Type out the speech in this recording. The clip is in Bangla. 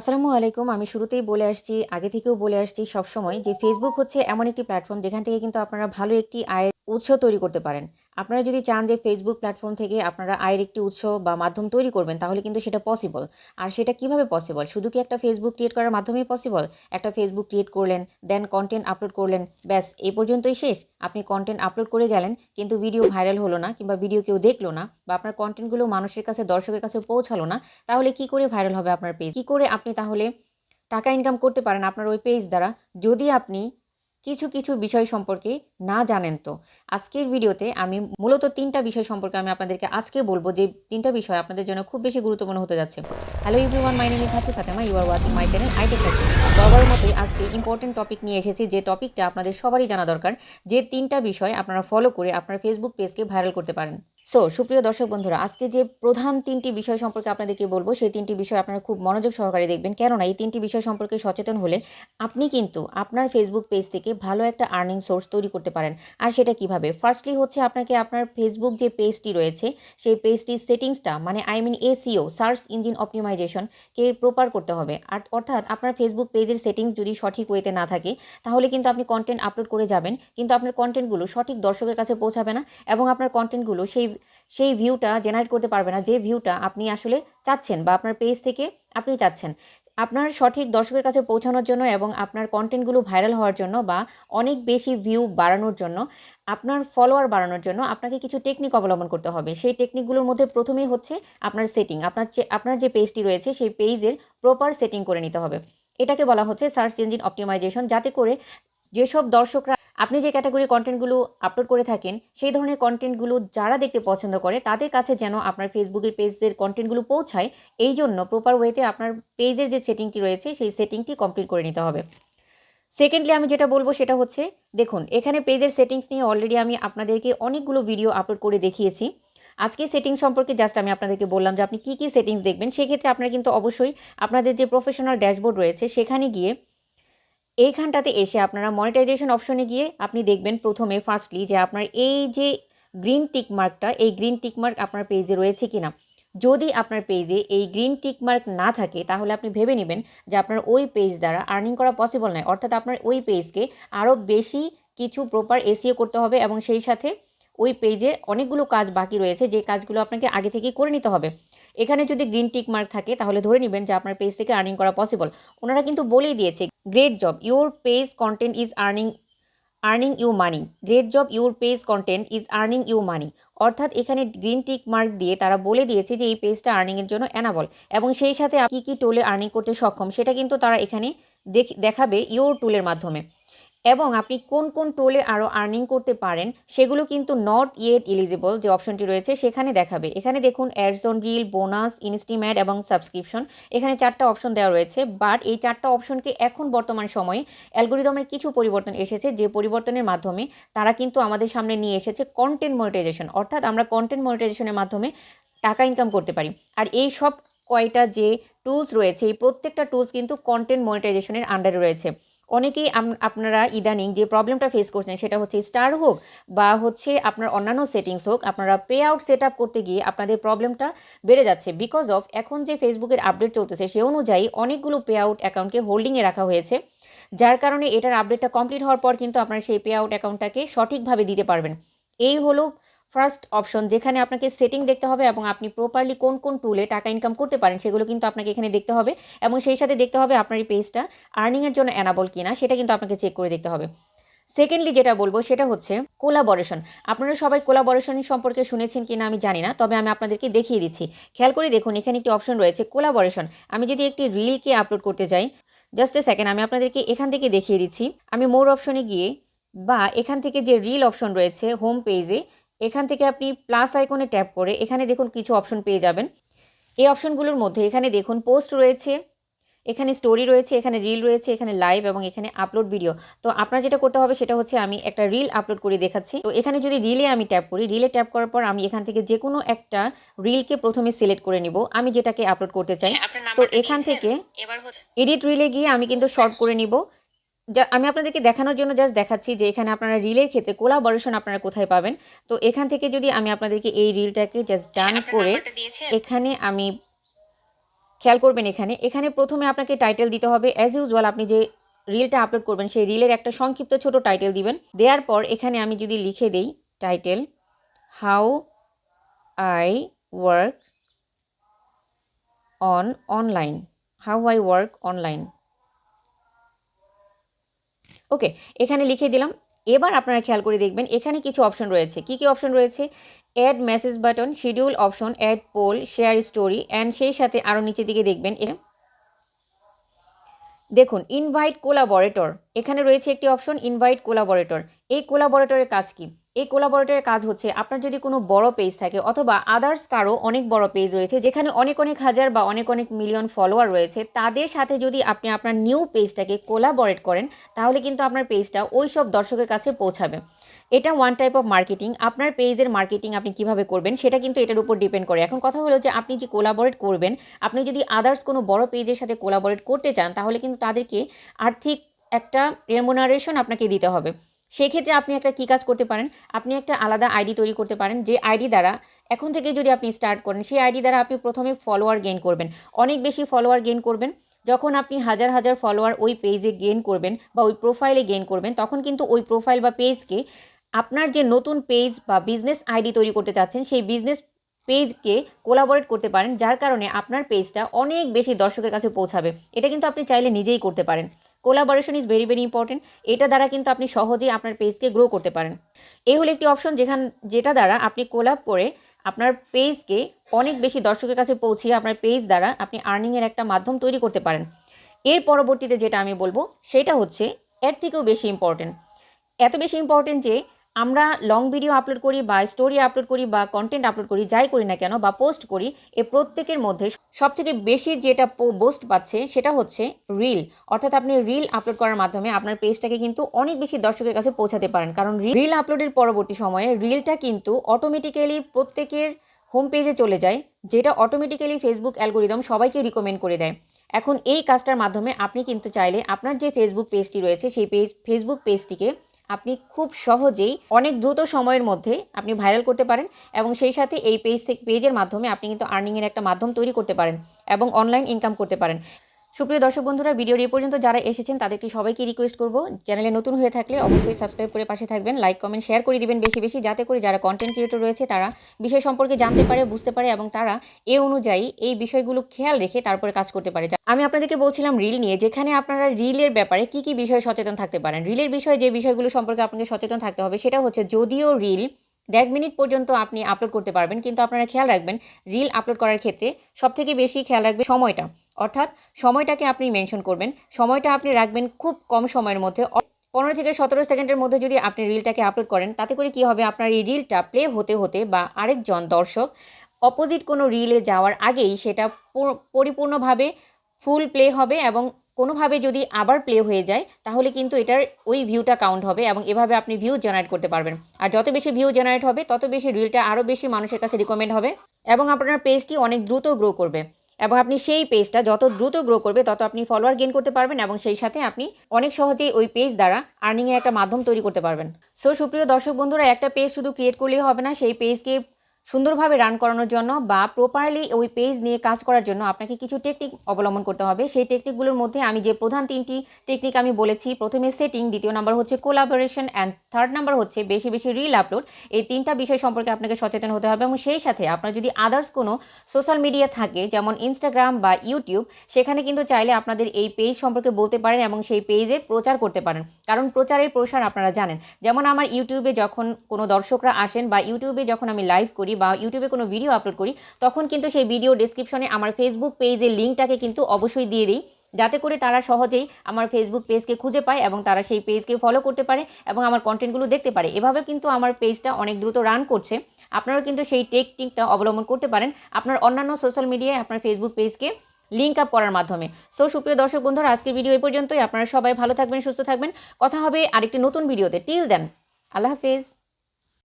আসসালামু আলাইকুম। আমি শুরুতেই বলে আসছি, আগে থেকেও বলে আসছি সবসময় যে ফেসবুক হচ্ছে এমন একটি প্ল্যাটফর্ম যেখান থেকে কিন্তু আপনারা ভালো একটি আয়ের উৎস তৈরি করতে পারেন। আপনারা যদি চান যে ফেসবুক প্ল্যাটফর্ম থেকে আপনারা আয়ের একটি উৎস বা মাধ্যম তৈরি করবেন, তাহলে কিন্তু সেটা পসিবল আর সেটা কীভাবে পসিবল শুধু কি একটা ফেসবুক ক্রিয়েট করার মাধ্যমেই পসিবল একটা ফেসবুক ক্রিয়েট করলেন দেন কন্টেন্ট আপলোড করলেন, ব্যাস এই পর্যন্তই শেষ। আপনি কন্টেন্ট আপলোড করে গেলেন, কিন্তু ভিডিও ভাইরাল হলো না, কিংবা ভিডিও কেউ দেখল না, বা আপনার কন্টেন্টগুলো মানুষের কাছে, দর্শকের কাছে পৌঁছালো না, তাহলে কি করে ভাইরাল হবে আপনার পেজ কি করে আপনি তাহলে টাকা ইনকাম করতে পারেন আপনার ওই পেজ দ্বারা? যদি আপনি কিছু কিছু বিষয় সম্পর্কে না জানেন তো। আজকের ভিডিওতে আমি মূলত তিনটা বিষয় সম্পর্কে আমি আপনাদেরকে আজকে বলব যে তিনটা বিষয় আপনাদের জন্য খুব বেশি গুরুত্বপূর্ণ হতে যাচ্ছে। Hello everyone my name is Hasi Fatema you are watching my channel I tech সবার মতোই আজকে ইম্পর্টেন্ট টপিক নিয়ে এসেছি যে টপিকটা আপনাদের সবারই জানা দরকার। যে তিনটা বিষয় আপনারা ফলো করে আপনার ফেসবুক পেজকে ভাইরাল করতে পারেন। সো সুপ্রিয় দর্শক বন্ধুরা, আজকে যে প্রধান তিনটি বিষয় সম্পর্কে আপনাদেরকে বলব, সেই তিনটি বিষয় আপনারা খুব মনোযোগ সহকারে দেখবেন। কেননা, এই তিনটি বিষয় সম্পর্কে সচেতন হলে আপনি কিন্তু আপনার ফেসবুক পেজ থেকে ভালো একটা আর্নিং সোর্স তৈরি করতে পারেন। আর সেটা কীভাবে? ফার্স্টলি হচ্ছে আপনাকে আপনার ফেসবুক যে পেজটি রয়েছে, সেই পেজটির সেটিংসটা মানে I mean SEO search engine optimisation K proper করতে হবে। আর অর্থাৎ আপনার ফেসবুক পেজের সেটিংস যদি সঠিক ওয়েতে না থাকে, তাহলে কিন্তু আপনি কন্টেন্ট আপলোড করে যাবেন, কিন্তু আপনার কন্টেন্টগুলো সঠিক দর্শকের কাছে পৌঁছাবে না এবং আপনার কন্টেন্টগুলো সেই সেই ভিউটা জেনারেট করতে পারবে না। যে ভিউটা আপনি আসলে চাচ্ছেন বা আপনার পেজ থেকে আপনি চাচ্ছেন, আপনার সঠিক দর্শকের কাছে পৌঁছানোর জন্য এবং আপনার কন্টেন্টগুলো ভাইরাল হওয়ার জন্য বা অনেক বেশি ভিউ বাড়ানোর জন্য, আপনার ফলোয়ার বাড়ানোর জন্য আপনাকে কিছু টেকনিক অবলম্বন করতে হবে। সেই টেকনিকগুলোর মধ্যে প্রথমেই হচ্ছে আপনার সেটিং আপনার আপনার যে পেজটি রয়েছে সেই পেজের প্রপার সেটিং করে নিতে হবে। এটাকে বলা হচ্ছে সার্চ ইঞ্জিন অপটিমাইজেশন যাতে করে যেসব দর্শকরা আপনি যে ক্যাটাগরি কন্টেন্টগুলো আপলোড করে থাকেন, সেই ধরনের কন্টেন্টগুলো যারা দেখতে পছন্দ করে, তাদের কাছে যেন আপনার ফেসবুকের পেজের কন্টেন্টগুলো পৌঁছায়, এই জন্য প্রপার ওয়েতে আপনার পেজের যে সেটিংটি রয়েছে, সেই সেটিংটি কমপ্লিট করে নিতে হবে। সেকেন্ডলি আমি যেটা বলব সেটা হচ্ছে, দেখুন, এখানে পেজের সেটিংস নিয়ে অলরেডি আমি আপনাদেরকে অনেকগুলো ভিডিও আপলোড করে দেখিয়েছি। আজকে সেটিংস সম্পর্কে জাস্ট আমি আপনাদেরকে বললাম যে আপনি কী কী সেটিংস দেখবেন, সেক্ষেত্রে আপনারা কিন্তু অবশ্যই আপনাদের যে প্রফেশনাল ড্যাশবোর্ড রয়েছে, সেখানে গিয়ে এইখানটাতে এসে আপনারা মনিটাইজেশন অপশনে গিয়ে আপনি দেখবেন প্রথমে ফার্স্টলি যে আপনার এই যে গ্রিন টিক মার্কটা এই গ্রিন টিক মার্ক আপনার পেজে রয়েছে কিনা। যদি আপনার পেজে এই গ্রিন টিক মার্ক না থাকে, তাহলে আপনি ভেবে নেবেন যে আপনার ওই পেজ দ্বারা আর্নিং করা পসিবল নয়। অর্থাৎ আপনার ওই পেজকে আরও বেশি কিছু প্রপার এসিও করতে হবে এবং সেই সাথে ওই পেজে অনেকগুলো কাজ বাকি রয়েছে, যে কাজগুলো আপনাকে আগে থেকেই করে নিতে হবে। এখানে যদি গ্রিন টিক মার্ক থাকে, তাহলে ধরে নেবেন যে আপনার পেজ থেকে আর্নিং করা পসিবল ওনারা কিন্তু বলেই দিয়েছে great job your page content is earning earning you money great job your page content is earning you money অর্থাৎ এখানে গ্রিন টিক মার্ক দিয়ে তারা বলে দিয়েছে যে এই পেজটা আর্নিংয়ের জন্য অ্যানাবল এবং সেই সাথে কী কী টোলে আর্নিং করতে সক্ষম, সেটা কিন্তু তারা এখানে দেখাবে ইউর টুলের মাধ্যমে। এবং আপনি কোন কোন টোলে আরও আর্নিং করতে পারেন, সেগুলো কিন্তু নট ইয়েট এলিজিবল যে অপশনটি রয়েছে সেখানে দেখাবে। এখানে দেখুন অ্যাডস রিল বোনাস ইনস্টিম্যাট এবং সাবস্ক্রিপশন এখানে চারটা অপশন দেওয়া রয়েছে। বাট এই চারটা অপশনকে এখন বর্তমান সময়ে অ্যালগোরিদমের কিছু পরিবর্তন এসেছে, যে পরিবর্তনের মাধ্যমে তারা কিন্তু আমাদের সামনে নিয়ে এসেছে কন্টেন্ট মনিটাইজেশন অর্থাৎ আমরা কন্টেন্ট মনিটাইজেশনের মাধ্যমে টাকা ইনকাম করতে পারি। আর এই সব কয়টা যে টুলস রয়েছে, এই প্রত্যেকটা টুলস কিন্তু কন্টেন্ট মনিটাইজেশনের আন্ডারে রয়েছে। অনেকেই আপনারা ইদানিং যে প্রবলেমটা ফেস করছেন সেটা হচ্ছে স্টার হোক বা হচ্ছে আপনার অন্যান্য সেটিংস হোক, আপনারা পে আউট সেট আপ করতে গিয়ে আপনাদের প্রবলেমটা বেড়ে যাচ্ছে বিকজ অফ এখন যে ফেসবুকের আপডেট চলতেছে সে অনুযায়ী অনেকগুলো পে আউট অ্যাকাউন্টকে হোল্ডিংয়ে রাখা হয়েছে। যার কারণে এটার আপডেটটা কমপ্লিট হওয়ার পর কিন্তু আপনারা সেই পে আউট অ্যাকাউন্টটাকে সঠিকভাবে দিতে পারবেন। এই হলো ফার্স্ট অপশন যেখানে আপনাকে সেটিং দেখতে হবে এবং আপনি প্রপারলি কোন কোন টুলে টাকা ইনকাম করতে পারেন, সেগুলো কিন্তু আপনাকে এখানে দেখতে হবে এবং সেই সাথে দেখতে হবে আপনার এই পেজটা আর্নিংয়ের জন্য অ্যানাবল কিনা, সেটা কিন্তু আপনাকে চেক করে দেখতে হবে। সেকেন্ডলি যেটা বলব সেটা হচ্ছে কোলাবরেশন আপনারা সবাই কোলাবরেশন সম্পর্কে শুনেছেন কিনা আমি জানি না, তবে আমি আপনাদেরকে দেখিয়ে দিচ্ছি। খেয়াল করে দেখুন, এখানে একটি অপশন রয়েছে কোলাবরেশন আমি যদি একটি রিলকে আপলোড করতে যাই জাস্ট এ সেকেন্ড আমি আপনাদেরকে এখান থেকে দেখিয়ে দিচ্ছি। আমি মোর অপশনে গিয়ে বা এখান থেকে যে রিল অপশন রয়েছে হোম পেজে এখান থেকে আপনি প্লাস আইকনে ট্যাপ করে এখানে দেখুন কিছু অপশন পেয়ে যাবেন। এই অপশনগুলোর মধ্যে এখানে দেখুন পোস্ট রয়েছে এখানে স্টোরি রয়েছে এখানে রিল রয়েছে এখানে লাইভ এবং এখানে আপলোড ভিডিও তো আপনার যেটা করতে হবে সেটা হচ্ছে আমি একটা রিল আপলোড করে দেখাচ্ছি। তো এখানে যদি রিলে আমি ট্যাপ করি রিলে ট্যাপ করার পর আমি এখান থেকে যে কোনো একটা রিলকে প্রথমে সিলেক্ট করে নিব। আমি যেটাকে আপলোড করতে চাই তো এখান থেকে এডিট রিলে গিয়ে আমি কিন্তু শর্ট করে নিব। আমি আপনাদেরকে দেখানোর জন্য জাস্ট দেখাচ্ছি যে এখানে আপনারা রিলের ক্ষেত্রে কোলাবরেশন আপনারা কোথায় পাবেন। তো এখান থেকে যদি আমি আপনাদেরকে এই রিলটাকে জাস্ট ডান করে এখানে আমি খেয়াল করবেন এখানে। এখানে প্রথমে আপনাকে টাইটেল দিতে হবে। অ্যাজ ইউজুয়াল আপনি যে রিলটা আপলোড করবেন সেই রিলের একটা সংক্ষিপ্ত ছোট টাইটেল দিবেন। দেওয়ার পর এখানে আমি যদি লিখে দেই title how I work on online how I work online okay, এখানে লিখে দিলাম। এবার আপনারা খেয়াল করে দেখবেন, এখানে কিছু অপশন রয়েছে। কি কি অপশন রয়েছে? Add message button schedule option add poll share story and সেই সাথে আরও নিচের দিকে দেখবেন দেখুন ইনভাইট কোলাবরেটর এখানে রয়েছে একটি অপশন ইনভাইট কোলাবরেটর এই কোলাবরেটরের কাজ কি? এই কোলাবরেটরের কাজ হচ্ছে আপনার যদি কোনো বড় পেজ থাকে অথবা আদার্স কারও অনেক বড় পেজ রয়েছে, যেখানে অনেক অনেক হাজার বা অনেক অনেক মিলিয়ন ফলোয়ার রয়েছে, তাদের সাথে যদি আপনি আপনার নিউ পেজটাকে কোলাবরেট করেন, তাহলে কিন্তু আপনার পেজটা ওই সব দর্শকের কাছে পৌঁছাবে। এটা ওয়ান টাইপ অফ মার্কেটিং আপনার পেজের মার্কেটিং আপনি কীভাবে করবেন, সেটা কিন্তু এটার উপর ডিপেন্ড করে। এখন কথা হলো যে আপনি যে কোলাবরেট করবেন, আপনি যদি আদার্স কোনো বড় পেজের সাথে কোলাবরেট করতে চান, তাহলে কিন্তু তাদেরকে আর্থিক একটা রেমুনারেশন আপনাকে দিতে হবে। সেই ক্ষেত্রে আপনি একটা কী কাজ করতে পারেন? আপনি একটা আলাদা আইডি তৈরি করতে পারেন, যে আইডি দ্বারা এখন থেকে যদি আপনি স্টার্ট করেন, সেই আইডি দ্বারা আপনি প্রথমে ফলোয়ার গেইন করবেন। অনেক বেশি ফলোয়ার গেইন করবেন, যখন আপনি হাজার হাজার ফলোয়ার ওই পেজে গেইন করবেন বা ওই প্রোফাইলে গেইন করবেন, তখন কিন্তু ওই প্রোফাইল বা পেজকে আপনার যে নতুন পেজ বা বিজনেস আইডি তৈরি করতে চাচ্ছেন, সেই বিজনেস পেজকে কোলাবরেট করতে পারেন, যার কারণে আপনার পেজটা অনেক বেশি দর্শকের কাছে পৌঁছাবে। এটা কিন্তু আপনি চাইলে নিজেই করতে পারেন। Collaboration is very very important এটা দ্বারা কিন্তু আপনি সহজেই আপনার পেজকে গ্রো করতে পারেন। এই হলো একটি অপশন যেখান যেটা দ্বারা আপনি কোলাব করে আপনার পেজকে অনেক বেশি দর্শকের কাছে পৌঁছিয়ে আপনার পেজ দ্বারা আপনি আর্নিংয়ের একটা মাধ্যম তৈরি করতে পারেন। এর পরবর্তীতে যেটা আমি বলব, সেটা হচ্ছে এর থেকেও বেশি ইম্পর্টেন্ট এত বেশি ইম্পর্টেন্ট যে আমরা লং ভিডিও আপলোড করি বা স্টোরি আপলোড করি বা কন্টেন্ট আপলোড করি, যাই করি না কেন বা পোস্ট করি, এ প্রত্যেকের মধ্যে সব থেকে বেশি যেটা পোস্ট পাচ্ছে সেটা হচ্ছে রিল অর্থাৎ আপনি রিল আপলোড করার মাধ্যমে আপনার পেজটাকে কিন্তু অনেক বেশি দর্শকের কাছে পৌঁছাতে পারেন। কারণ রিল আপলোডের পরবর্তী সময়ে রিলটা কিন্তু অটোমেটিক্যালি প্রত্যেকের হোম পেজে চলে যায়, যেটা অটোমেটিক্যালি ফেসবুক অ্যালগোরিদম সবাইকে রিকমেন্ড করে দেয়। এখন এই কাজটার মাধ্যমে আপনি কিন্তু চাইলে আপনার যে ফেসবুক পেজটি রয়েছে, সেই পেজ ফেসবুক পেজটিকে আপনি খুব সহজেই অনেক দ্রুত সময়ের মধ্যে আপনি ভাইরাল করতে পারেন এবং সেই সাথে এই পেজ থেকে পেজের মাধ্যমে আপনি কিন্তু আর্নিংয়ের একটা মাধ্যম তৈরি করতে পারেন এবং অনলাইন ইনকাম করতে পারেন। সুপ্রিয় দর্শক বন্ধুরা ভিডিওর এই পর্যন্ত যারা এসেছেন, তাদেরকে সবাইকে রিকোয়েস্ট করব। চ্যানেলে নতুন হয়ে থাকলে অবশ্যই সাবস্ক্রাইব করে পাশে থাকবেন লাইক কমেন্ট শেয়ার করে দিবেন বেশি বেশি, যাতে করে যারা কন্টেন্ট ক্রিয়েটর রয়েছে, তারা বিষয় সম্পর্কে জানতে পারে, বুঝতে পারে এবং তারা এ অনুযায়ী এই বিষয়গুলো খেয়াল রেখে তারপরে কাজ করতে পারে। আমি আপনাদেরকে বলছিলাম রিল নিয়ে, যেখানে আপনারা রিলের ব্যাপারে কি কি বিষয়ে সচেতন থাকতে পারেন? রিলের বিষয়ে যে বিষয়গুলো সম্পর্কে আপনাকে সচেতন থাকতে হবে, সেটা হচ্ছে যদিও রিল দেড় মিনিট পর্যন্ত আপনি আপলোড করতে পারবেন, কিন্তু আপনারা খেয়াল রাখবেন রিল আপলোড করার ক্ষেত্রে সবথেকে বেশি খেয়াল রাখবেন সময়টা। অর্থাৎ সময়টাকে আপনি মেনশন করবেন, সময়টা আপনি রাখবেন খুব কম সময়ের মধ্যে। পনেরো থেকে সতেরো সেকেন্ডের মধ্যে যদি আপনি রিলটাকে আপলোড করেন, তাতে করে কি হবে? আপনার এই রিলটা প্লে হতে হতে বা আরেকজন দর্শক অপোজিট কোনো রিলে যাওয়ার আগেই সেটা পরিপূর্ণভাবে ফুল প্লে হবে এবং কোনোভাবে যদি আবার প্লে হয়ে যায়, তাহলে কিন্তু এটার ওই ভিউটা কাউন্ট হবে এবং এভাবে আপনি ভিউ জেনারেট করতে পারবেন। আর যত বেশি ভিউ জেনারেট হবে, তত বেশি রিলটা আরও বেশি মানুষের কাছে রিকমেন্ড হবে এবং আপনার পেজটি অনেক দ্রুত গ্রো করবে। এবং আপনি সেই পেজটা যত দ্রুত গ্রো করবে, তত আপনি ফলোয়ার গেন করতে পারবেন এবং সেই সাথে আপনি অনেক সহজেই ওই পেজ দ্বারা আর্নিংয়ের একটা মাধ্যম তৈরি করতে পারবেন। সো সুপ্রিয় দর্শক বন্ধুরা, একটা পেজ শুধু ক্রিয়েট করলেই হবে না, সেই পেজকে সুন্দরভাবে রান করানোর জন্য বা প্রপারলি ওই পেজ নিয়ে কাজ করার জন্য আপনাকে কিছু টেকনিক অবলম্বন করতে হবে। সেই টেকনিকগুলোর মধ্যে আমি যে প্রধান তিনটি টেকনিক আমি বলেছি, প্রথমে সেটিং দ্বিতীয় নাম্বার হচ্ছে কোলাবোরেশন অ্যান্ড থার্ড নাম্বার হচ্ছে বেশি বেশি রিল আপলোড এই তিনটা বিষয় সম্পর্কে আপনাকে সচেতন হতে হবে এবং সেই সাথে আপনার যদি আদার্স কোনো সোশ্যাল মিডিয়া থাকে, যেমন ইনস্টাগ্রাম বা ইউটিউব সেখানে কিন্তু চাইলে আপনাদের এই পেজ সম্পর্কে বলতে পারেন এবং সেই পেজের প্রচার করতে পারেন। কারণ প্রচারের প্রসার আপনারা জানেন। যেমন আমার ইউটিউবে যখন কোনো দর্শকরা আসেন বা ইউটিউবে যখন আমি লাইভ করি বা ইউটিউবে কোনো ভিডিও আপলোড করি, তখন কিন্তু সেই ভিডিও ডিসক্রিপশনে আমার ফেসবুক পেজের লিঙ্কটাকে কিন্তু অবশ্যই দিয়ে দিই। যাতে করে তারা সহজেই আমার ফেসবুক পেজকে খুঁজে পায় এবং তারা সেই পেজকে ফলো করতে পারে এবং আমার কন্টেন্টগুলো দেখতে পারে। এভাবে কিন্তু আমার পেজটা অনেক দ্রুত রান করছে। আপনারাও কিন্তু সেই টেকনিকটা অবলম্বন করতে পারেন আপনার অন্যান্য সোশ্যাল মিডিয়ায় আপনার ফেসবুক পেজকে লিঙ্ক আপ করার মাধ্যমে। সো সুপ্রিয় দর্শক বন্ধুরা, আজকের ভিডিও এই পর্যন্তই। আপনারা সবাই ভালো থাকবেন, সুস্থ থাকবেন। কথা হবে আরেকটি নতুন ভিডিওতে টিল দেন আল্লাহ হাফেজ।